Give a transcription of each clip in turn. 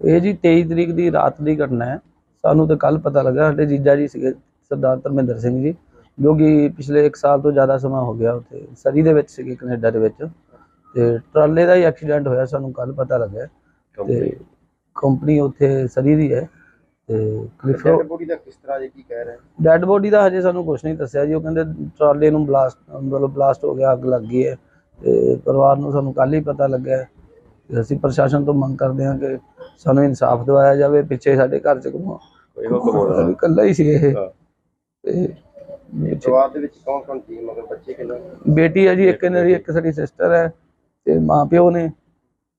ਇਹ ਜੀ 23 ਤਰੀਕ ਦੀ ਰਾਤ ਦੀ ਘਟਨਾ ਹੈ। ਸਾਨੂੰ ਤਾਂ ਕੱਲ ਪਤਾ ਲੱਗਾ ਸਾਡੇ ਜੀਜਾ ਜੀ ਸੀਗੇ ਸਰਦਾਰ ਧਰਮਿੰਦਰ ਸਿੰਘ ਜੀ ਜੋ ਕਿ ਪਿਛਲੇ 1 ਸਾਲ ਤੋਂ ਜ਼ਿਆਦਾ ਸਮਾਂ ਹੋ ਗਿਆ ਉੱਥੇ ਸਰੀ ਦੇ ਵਿੱਚ ਸੀਗੇ ਕੈਨੇਡਾ ਦੇ ਵਿੱਚ। ਤੇ ਟਰਾਲੇ ਦਾ ਹੀ ਐਕਸੀਡੈਂਟ ਹੋਇਆ ਸਾਨੂੰ ਕੱਲ ਪਤਾ ਲੱਗਾ। ਤੇ ਕੰਪਨੀ? ਉੱਥੇ ਸਰੀ ਦੀ ਹੈ। ਤੇ ਕਲਿਫੋ ਡੈਡ ਬੋਡੀ ਦਾ ਕਿਸ ਤਰ੍ਹਾਂ ਜੇ ਕੀ ਕਹਿ ਰਹੇ ਡੈੱਡ ਬੋਡੀ ਦਾ ਹਜੇ ਸਾਨੂੰ ਕੁਝ ਨਹੀਂ ਦੱਸਿਆ ਜੀ। ਉਹ ਕਹਿੰਦੇ ਟਰਾਲੇ ਨੂੰ ਬਲਾਸਟ ਮਤਲਬ ਬਲਾਸਟ ਹੋ ਗਿਆ ਅੱਗ ਲੱਗ ਗਈ ਹੈ। ਤੇ ਪਰਿਵਾਰ ਨੂੰ ਸਾਨੂੰ ਕੱਲ ਹੀ ਪਤਾ ਲੱਗਾ ਹੈ। ਤੇ ਅਸੀਂ ਪ੍ਰਸ਼ਾਸਨ ਤੋਂ ਮੰਗ ਕਰਦੇ ਹਾਂ ਕਿ ਸਾਨੂੰ ਇਨਸਾਫ ਦਿਵਾਇਆ ਜਾਵੇ ਪਿੱਛੇ ਸਾਡੇ ਘਰ ਚ ਕਮਾ ਕੋਈ ਹੁਕਮ ਹੋਣਾ ਇਕੱਲਾ ਹੀ ਸੀ ਇਹ। ਤੇ ਪਰਿਵਾਰ ਦੇ ਵਿੱਚ ਕੌਣ ਕੌਣ ਸੀ? ਮਗਰ ਬੱਚੇ ਕਿੰਨੇ? ਬੇਟੀ ਹੈ ਜੀ ਇੱਕ ਇਹਨਾਂ ਦੀ ਇੱਕ ਸਾਡੀ ਸਿਸਟਰ ਹੈ ਤੇ ਮਾਂ ਪਿਓ ਨੇ।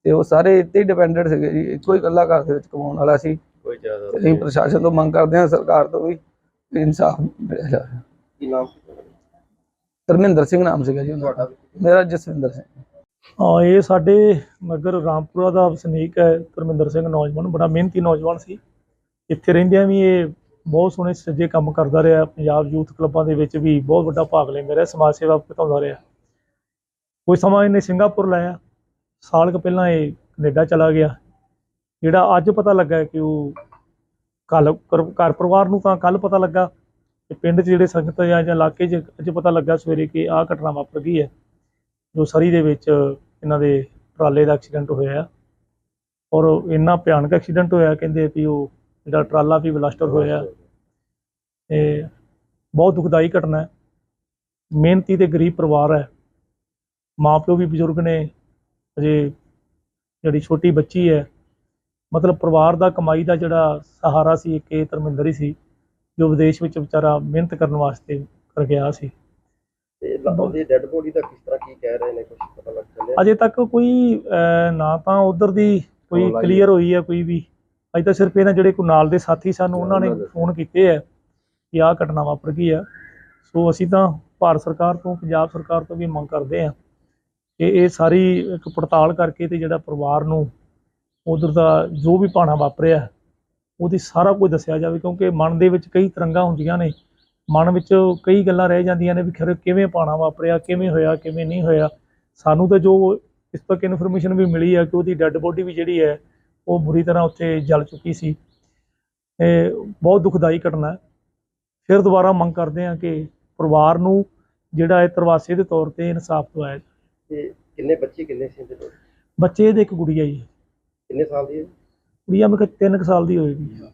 ਤੇ ਉਹ ਸਾਰੇ ਇੱਥੇ ਹੀ ਡਿਪੈਂਡੈਂਟ ਸੀਗੇ ਜੀ। ਇੱਕੋ ਹੀ ਇਕੱਲਾ ਘਰ ਦੇ ਵਿੱਚ ਕਮਾਉਣ ਵਾਲਾ ਸੀ। ਕੋਈ ਜ਼ਿਆਦਾ ਅਸੀਂ ਪ੍ਰਸ਼ਾਸਨ ਤੋਂ ਮੰਗ ਕਰਦੇ ਹਾਂ ਸਰਕਾਰ ਤੋਂ ਵੀ ਇਨਸਾਫ ਮਿਲਿਆ ਜਾਵੇ। ਕੀ ਨਾਮ? ਧਰਮਿੰਦਰ ਸਿੰਘ ਨਾਮ ਸੀਗਾ ਜੀ ਤੁਹਾਡਾ ਮੇਰਾ ਜਸਵਿੰਦਰ ਸਿੰਘ। ਹਾਂ, ਇਹ ਸਾਡੇ ਨਗਰ ਰਾਮਪੁਰਾ ਦਾ ਵਸਨੀਕ ਹੈ, ਧਰਮਿੰਦਰ ਸਿੰਘ ਨੌਜਵਾਨ, ਬੜਾ ਮਿਹਨਤੀ ਨੌਜਵਾਨ ਸੀ। ਇੱਥੇ ਰਹਿੰਦਿਆਂ ਵੀ ਇਹ ਬਹੁਤ ਸੋਹਣੇ ਸੱਜੇ ਕੰਮ ਕਰਦਾ ਰਿਹਾ, ਪੰਜਾਬ ਯੂਥ ਕਲੱਬਾਂ ਦੇ ਵਿੱਚ ਵੀ ਬਹੁਤ ਵੱਡਾ ਭਾਗ ਲੈਂਦਾ ਰਿਹਾ, ਸਮਾਜ ਸੇਵਾ ਵਧਾਉਂਦਾ ਰਿਹਾ। ਕੋਈ ਸਮਾਂ ਇਹਨੇ ਸਿੰਗਾਪੁਰ ਲਾਇਆ, ਸਾਲ ਕੁ ਪਹਿਲਾਂ ਇਹ ਕੈਨੇਡਾ ਚਲਾ ਗਿਆ। ਜਿਹੜਾ ਅੱਜ ਪਤਾ ਲੱਗਾ ਕਿ ਉਹ ਕੱਲ ਘਰ ਪਰਿਵਾਰ ਨੂੰ ਤਾਂ ਕੱਲ ਪਤਾ ਲੱਗਾ ਕਿ ਪਿੰਡ 'ਚ ਜਿਹੜੇ ਸੰਗਤ ਜਾਂ ਇਲਾਕੇ 'ਚ ਅੱਜ ਪਤਾ ਲੱਗਾ ਸਵੇਰੇ ਕਿ ਆਹ ਘਟਨਾ ਵਾਪਰ ਗਈ ਹੈ, ਜੋ ਸਰੀ ਦੇ ਵਿੱਚ ਇਹਨਾਂ ਦੇ ਟਰਾਲੇ ਦਾ ਐਕਸੀਡੈਂਟ ਹੋਇਆ ਔਰ ਇੰਨਾ ਭਿਆਨਕ ਐਕਸੀਡੈਂਟ ਹੋਇਆ, ਕਹਿੰਦੇ ਵੀ ਉਹ ਜਿਹੜਾ ਟਰਾਲਾ ਵੀ ਬਲਾਸਟਰ ਹੋਇਆ। ਤੇ ਬਹੁਤ ਦੁਖਦਾਈ ਘਟਨਾ ਹੈ। ਮਿਹਨਤੀ ਤੇ ਗਰੀਬ ਪਰਿਵਾਰ ਹੈ। ਮਾਪਿਓ ਵੀ ਬਜ਼ੁਰਗ ਨੇ। ਅਜੇ ਜਿਹੜੀ ਛੋਟੀ ਬੱਚੀ ਹੈ, ਮਤਲਬ ਪਰਿਵਾਰ ਦਾ ਕਮਾਈ ਦਾ ਜਿਹੜਾ ਸਹਾਰਾ ਸੀ, ਇੱਕ ਇਹ ਧਰਮਿੰਦਰ ਹੀ ਸੀ, ਜੋ ਵਿਦੇਸ਼ ਵਿੱਚ ਵਿਚਾਰਾ ਮਿਹਨਤ ਕਰਨ ਵਾਸਤੇ ਕਰ ਗਿਆ ਸੀ। ਤੇ ਉਹਦੀ ਡੈਡ ਬੋਡੀ ਦਾ ਕਿਸ ਤਰ੍ਹਾਂ ਕੀ ਕਹਿ ਰਹੇ ਨੇ ਕੁਝ ਪਤਾ ਲੱਗ ਚੱਲਿਆ? ਅਜੇ ਤੱਕ ਕੋਈ ਅਹ, ਨਾ ਤਾਂ ਉਧਰ ਦੀ ਕੋਈ Call ਆਈ ਕਲੀਅਰ ਹੋਈ ਹੈ ਕੋਈ ਵੀ। ਅਜੇ ਤਾਂ ਸਿਰਫ ਇਹਨਾਂ ਜਿਹੜੇ ਕੋਈ ਨਾਲ ਦੇ ਸਾਥੀ ਸਨ ਉਹਨਾਂ ਨੇ ਉਹਨਾਂ ਦੇ। ਫੋਨ ਕੀਤੇ ਹੈ ਕਿ ਆਹ ਘਟਨਾ ਵਾਪਰ ਗਈ ਆ। ਸੋ ਅਸੀਂ ਤਾਂ ਭਾਰਤ ਸਰਕਾਰ ਤੋਂ ਪੰਜਾਬ ਸਰਕਾਰ ਤੋਂ ਵੀ ਮੰਗ ਕਰਦੇ ਹਾਂ ਕਿ ਇਹ ਸਾਰੀ ਇੱਕ ਪੜਤਾਲ ਕਰਕੇ ਤੇ ਜਿਹੜਾ ਪਰਿਵਾਰ ਨੂੰ ਉਧਰ ਦਾ ਜੋ ਵੀ ਭਾਣਾ ਵਾਪਰਿਆ ਉਹਦੀ ਸਾਰਾ ਕੁਝ ਦੱਸਿਆ ਜਾਵੇ ਕਿਉਂਕਿ ਮਨ ਦੇ ਵਿੱਚ ਕਈ ਤਰੰਗਾਂ ਹੁੰਦੀਆਂ ਨੇ। ਮਨ ਵਿੱਚ ਕਈ ਗੱਲਾਂ ਰਹਿ ਜਾਂਦੀਆਂ ਨੇ ਵੀ ਖਰੇ ਕਿਵੇਂ ਭਾਣਾ ਵਾਪਰਿਆ ਕਿਵੇਂ ਹੋਇਆ ਕਿਵੇਂ ਨਹੀਂ ਹੋਇਆ। ਸਾਨੂੰ ਤਾਂ ਜੋ ਇਸ ਤੱਕ ਇਨਫੋਰਮੇਸ਼ਨ ਵੀ ਮਿਲੀ ਹੈ ਕਿ ਉਹਦੀ ਡੈੱਡ ਬੋਡੀ ਵੀ ਜਿਹੜੀ ਹੈ ਉਹ ਬੁਰੀ ਤਰ੍ਹਾਂ ਉੱਥੇ ਜਲ ਚੁੱਕੀ ਸੀ। ਇਹ ਬਹੁਤ ਦੁਖਦਾਈ ਘਟਨਾ ਹੈ। ਫਿਰ ਦੁਬਾਰਾ ਮੰਗ ਕਰਦੇ ਹਾਂ ਕਿ ਪਰਿਵਾਰ ਨੂੰ ਜਿਹੜਾ ਹੈ ਤਰਵਾਸੇ ਦੇ ਤੌਰ ਤੇ ਇਨਸਾਫ ਦਿਵਾਇਆ ਜਾਵੇ। ਤੇ ਕਿੰਨੇ ਬੱਚੇ ਕਿੰਨੇ ਸੀ ਇਹਦੇ ਕੋਲ? ਬੱਚੇ ਦੇ ਇੱਕ ਗੁੜੀਆ ਜੀ। ਕਿੰਨੇ ਸਾਲ ਦੀ ਹੈ? ਗੁੜੀਆ ਮੇਰੇ ਤਿੰਨ ਕੁ ਸਾਲ ਦੀ ਹੋਏਗੀ।